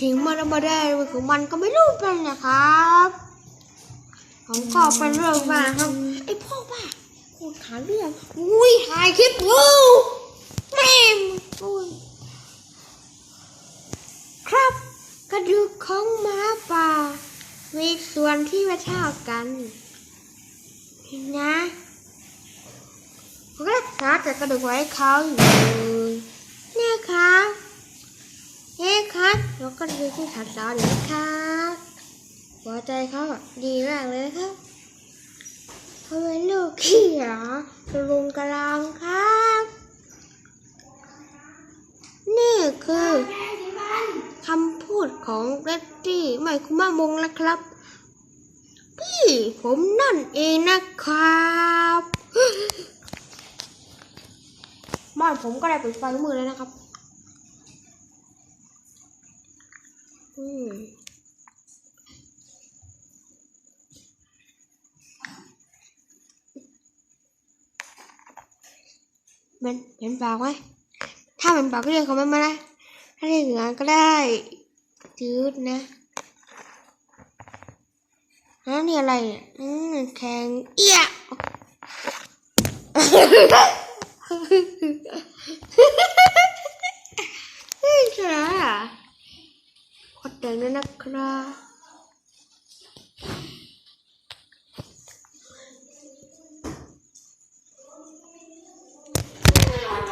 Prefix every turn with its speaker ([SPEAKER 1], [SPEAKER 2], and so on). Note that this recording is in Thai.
[SPEAKER 1] ขิงมันมาได้ของมันก็ไม่รู้เป็นนะครับผมก็เป็นเรื่องบ้าครับไอพ่อบ้ากูถามเรื่องอุ้ยถ่ายคลิปกูแม่งอุ้ยครับกระดูกของหมาป่า มีส่วนที่ไม่เท่ากันนี่นะผมก็รักษาแต่กระดูกไว้เขาอยู่เนี่ยครับ แล้วก็ดูที่ขาสาวเดี๋ยวนะครับหัวใจเขาดีมากเลยครับทำไมลูกขี้หรอกระลุงกระลามครับ นี่คือคำพูดของเรตตี้ไม่คุมามงนะครับ พี่ผมนั่นเองนะครับบ้านผมก็ได้เปิดไฟมือแล้วนะครับ อืมเป็นเห็นปาไหมถ้าเป็นปลาก็เรียกเขามันมานะถ้าเรียกอย่านก็ได้จืดนะอันนี่อะไรเนี่ยอืมแข็งเอี้ย เฮ้